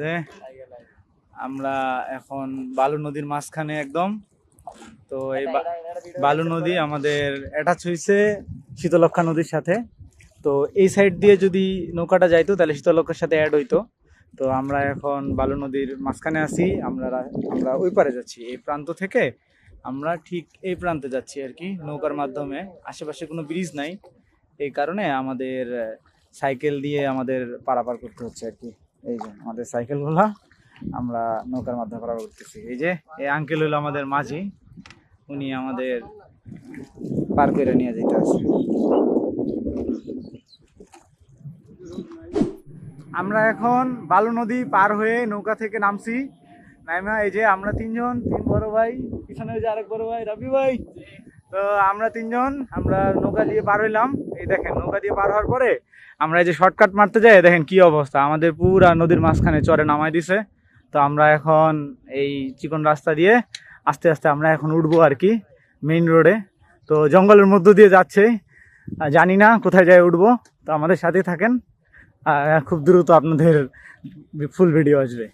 যে আমরা এখন বালু নদীর মাঝখানে একদম। তো এই বালু নদী আমাদের অ্যাটাচ হয়েছে শীতলক্ষা নদীর সাথে। তো এই সাইড দিয়ে যদি নৌকাটা যাইতো, তাহলে শীতলক্ষার সাথে অ্যাড হইতো। তো আমরা এখন বালু নদীর মাঝখানে আছি। আমরা আমরা ওই পারে যাচ্ছি। এই প্রান্ত থেকে আমরা ঠিক এই প্রান্তে যাচ্ছি আর কি, নৌকার মাধ্যমে। আশেপাশে কোনো ব্রিজ নাই। এই কারণে আমাদের সাইকেল দিয়ে আমাদের পারাপার করতে হচ্ছে আর কি। এই যে আমাদের সাইকেলগুলা, আমরা নৌকার মাধ্যমে পারাপার করতেছি। এই যে, এই আঙ্কেল হলো আমাদের মাঝি, উনি আমাদের পার করে নিয়ে যেতে আছে আমরা এখন বালু নদী পার হয়ে নৌকা থেকে নামছি। নাইমা, এই যে আমরা তিনজন, তিন বড় ভাই, পিছনে যে আরেক বড় ভাই রবি ভাই। তো আমরা তিনজন, আমরা নৌকা দিয়ে পার হইলাম। এই দেখেন, নৌকা দিয়ে পার হওয়ার পরে আমরা এই যে শর্টকাট মারতে যাই, দেখেন কি অবস্থা। আমাদের পুরা নদীর মাঝখানে চরে নামাই দিছে। তো আমরা এখন এই চিকন রাস্তা দিয়ে আস্তে আস্তে আমরা এখন উঠবো আর কি মেইন রোডে তো জঙ্গলের মধ্য দিয়ে যাচ্ছে। জানি না কোথায় যায় উঠবো। তো আমাদের সাথে থাকেন। খুব দ্রুত আপনাদের ফুল ভিডিও আসবে।